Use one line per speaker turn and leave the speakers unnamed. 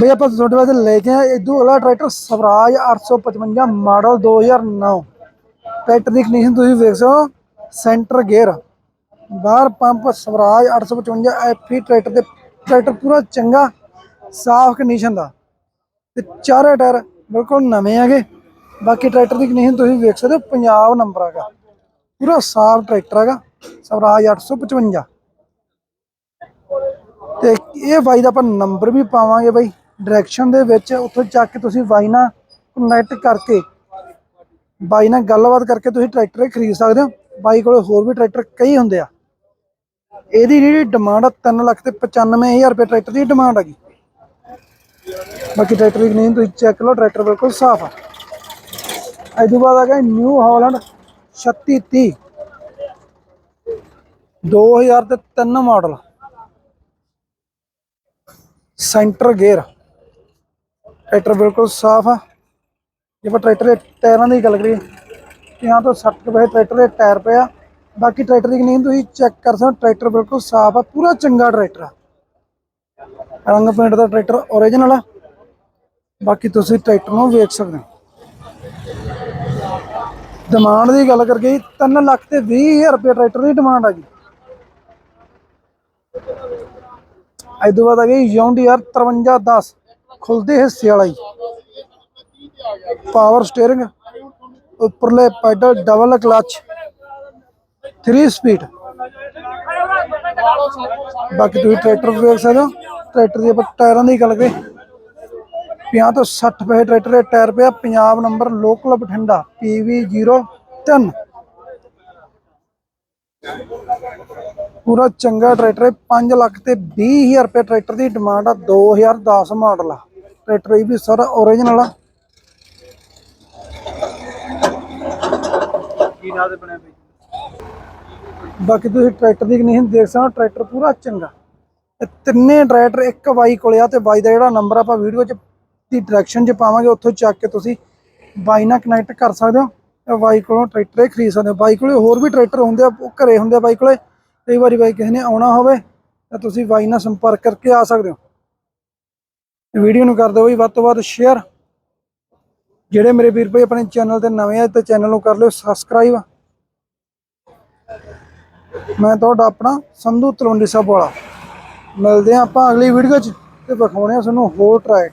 ਬਈ ਆਪਾਂ ਤੁਹਾਡੇ ਵਾਸਤੇ ਲੈ ਕੇ ਆਏ ਇਦੋਂ ਅਗਲਾ ਟਰੈਕਟਰ ਸਵਰਾਜ 855 ਮਾਡਲ 2009 ਟਰੈਕਟਰ ਦੀ ਕੰਡੀਸ਼ਨ ਤੁਸੀਂ ਵੇਖ ਸਕਦੇ ਹੋ ਸੈਂਟਰ ਗੇਅਰ ਬਾਹਰ ਪੰਪ ਸਵਰਾਜ 855 ਐਫੀ ਟਰੈਕਟਰ ਦੇ ਟਰੈਕਟਰ ਪੂਰਾ ਚੰਗਾ, ਸਾਫ਼ ਕੰਡੀਸ਼ਨ ਦਾ। ਤੇ ਚਾਰੇ ਟਾਇਰ ਬਿਲਕੁਲ ਨਵੇਂ ਹੈਗੇ। ਬਾਕੀ ਟਰੈਕਟਰ ਦੀ ਕੰਡੀਸ਼ਨ ਤੁਸੀਂ ਵੇਖ ਸਕਦੇ ਹੋ, ਪੰਜਾਬ ਨੰਬਰ ਹੈਗਾ। ਪੂਰਾ ਸਾਫ਼ ਟਰੈਕਟਰ ਹੈਗਾ, ਸਵਰਾਜ 855 ਤੇ ਇਹ ਬਾਈ ਦਾ ਆਪਾਂ ਨੰਬਰ ਵੀ ਪਾਵਾਂਗੇ ਬਾਈ। ਡਾਇਰੈਕਸ਼ਨ ਦੇ ਵਿੱਚ ਉੱਥੋਂ ਚੱਕ ਕੇ ਤੁਸੀਂ ਬਾਈ ਨਾਲ ਕਨੈਕਟ ਕਰਕੇ ਬਾਈ ਨਾਲ ਗੱਲਬਾਤ ਕਰਕੇ ਤੁਸੀਂ ਟਰੈਕਟਰ ਇਹ ਖਰੀਦ ਸਕਦੇ ਹੋ। ਬਾਈ ਕੋਲ ਹੋਰ ਵੀ ਟਰੈਕਟਰ ਕਈ ਹੁੰਦੇ ਆ। ਇਹਦੀ ਜਿਹੜੀ ਡਿਮਾਂਡ ਆ 3 ਲੱਖ ਤੇ 95000 ਰੁਪਏ ਟਰੈਕਟਰ ਦੀ ਡਿਮਾਂਡ ਹੈਗੀ। ਬਾਕੀ ਟਰੈਕਟਰ ਦੀ ਨਹੀਂ, ਤੁਸੀਂ ਚੈੱਕ ਲਓ ਟਰੈਕਟਰ ਬਿਲਕੁਲ ਸਾਫ਼ ਆ। ਇਹ ਤੋਂ ਬਾਅਦ ਆ ਗਿਆ ਨਿਊ ਹਾਲੈਂਡ 3630 2000 ਤੇ 3 ਮਾਡਲ ਸੈਂਟਰ ਗੇਅਰ। ਟਰੈਕਟਰ ਬਿਲਕੁਲ ਸਾਫ਼ ਆ। ਜੇ ਆਪਾਂ ਟਰੈਕਟਰ ਦੇ ਟਾਇਰਾਂ ਦੀ ਗੱਲ ਕਰੀਏ यहाँ ਤੋਂ 60 ਰੁਪਏ ਟਰੈਕਟਰ ਦੇ ਟਾਇਰ ਪਏ ਆ। ਬਾਕੀ ਟਰੈਕਟਰ ਦੀ ਕੰਡੀਸ਼ਨ ਤੁਸੀਂ ਚੈੱਕ ਕਰ ਸਕਦੇ ਹੋ, ਟਰੈਕਟਰ ਬਿਲਕੁਲ ਸਾਫ਼ ਆ, ਪੂਰਾ ਚੰਗਾ ਟਰੈਕਟਰ ਆ। ਰੰਗ ਪੇਂਟ ਦਾ ਟਰੈਕਟਰ ਓਰੀਜਨਲ ਆ। ਬਾਕੀ ਤੁਸੀਂ ਟਰੈਕਟਰ ਨੂੰ ਵੇਖ ਸਕਦੇ ਹੋ। ਡਿਮਾਂਡ ਦੀ ਗੱਲ ਕਰਕੇ 3 ਲੱਖ ਤੇ 20000 ਰੁਪਏ ਟਰੈਕਟਰ ਦੀ ਡਿਮਾਂਡ ਆ ਜੀ। ਇਹ ਤੋਂ ਬਾਅਦ ਆ ਗਈ ਯੌਂਡੀਆਰ 5310 ਖੁੱਲਦੇ ਹਿੱਸੇ ਵਾਲਾ ਜੀ। ਪਾਵਰ ਸਟੀਅਰਿੰਗ ਉੱਪਰਲੇ ਪੈਡਲ ਡਬਲ ਕਲਚ 3 ਸਪੀਡ ਬਾਕੀ ਤੁਸੀਂ ਟਰੈਕਟਰ ਵੇਖ ਸਕਦੇ ਹੋ ਟਰੈਕਟਰ ਦੇ ਟਾਇਰਾਂ ਦੀ ਗੱਲ ਕਰੀਏ। 50 ਤੋਂ 60 ਪੈਸੇ ਟਰੈਕਟਰ ਦੇ ਟਾਇਰ ਪਿਆ, Punjab number local Bathinda PV03 ਪੂਰਾ ਚੰਗਾ ਟਰੈਕਟਰ ਹੈ। 5 ਲੱਖ ਤੇ 20000 ਰੁਪਏ ਟਰੈਕਟਰ ਦੀ ਡਿਮਾਂਡ ਆ। 2010 ਮਾਡਲ ਆ। ਟਰੈਕਟਰ ਇਹ ਵੀ ਸਾਰਾ ਓਰੀਜਨਲ ਆ।
ਕੀ ਨਾਂ ਦੇ ਬਣਿਆ ਬਈ?
ਬਾਕੀ ਤੁਸੀਂ ਟਰੈਕਟਰ ਦੀ ਕੰਡੀਸ਼ਨ ਦੇਖ ਸਕਦੇ ਹੋ ਟਰੈਕਟਰ ਪੂਰਾ ਚੰਗਾ। ਇਹ ਤਿੰਨੇ ਟਰੈਕਟਰ ਇੱਕ ਬਾਈ ਕੋਲੇ ਆ ਤੇ ਬਾਈ ਦਾ ਜਿਹੜਾ ਨੰਬਰ ਆਪਾਂ ਵੀਡੀਓ 'ਚ ਦੀ ਡਾਇਰੈਕਸ਼ਨ 'ਚ ਪਾਵਾਂਗੇ। ਉੱਥੋਂ ਚੱਕ ਕੇ ਤੁਸੀਂ ਬਾਈ ਨਾਲ ਕਨੈਕਟ ਕਰ ਸਕਦੇ ਹੋ। ਬਾਈ ਕੋਲੋਂ ਟਰੈਕਟਰ ਖਰੀਦ ਸਕਦੇ ਹੋ। ਬਾਈ ਕੋਲੇ ਹੋਰ ਵੀ ਟਰੈਕਟਰ ਹੁੰਦੇ ਆ ਉਹ ਘਰੇ ਹੁੰਦੇ ਆ ਬਾਈ ਕੋਲੇ। ਕਈ ਵਾਰੀ ਬਾਈ ਕਿਸੇ ਨੇ ਆਉਣਾ ਹੋਵੇ ਤਾਂ ਤੁਸੀਂ ਬਾਈ ਨਾਲ ਸੰਪਰਕ ਕਰਕੇ ਆ ਸਕਦੇ ਹੋ। ਵੀਡੀਓ ਨੂੰ ਕਰ ਦਿਓ ਬਈ, ਵੱਧ ਤੋਂ ਵੱਧ ਸ਼ੇਅਰ ਜਿਹੜੇ ਮੇਰੇ ਵੀਰ ਭਾਈ ਆਪਣੇ ਚੈਨਲ ਤੇ ਨਵੇਂ ਆ, ਤੇ ਚੈਨਲ ਨੂੰ ਕਰ ਲਿਓ ਸਬਸਕ੍ਰਾਈਬ ਮੈਂ ਤੁਹਾਡਾ ਆਪਣਾ ਸੰਧੂ ਤਲਵੰਡੀ ਸਾਹਿਬ ਵਾਲਾ। ਮਿਲਦੇ ਆ ਆਪਾਂ ਅਗਲੀ ਵੀਡੀਓ 'ਚ ਤੇ ਵਿਖਾਉਣੇ ਆ ਤੁਹਾਨੂੰ ਹੋਰ ਟਰੈਕ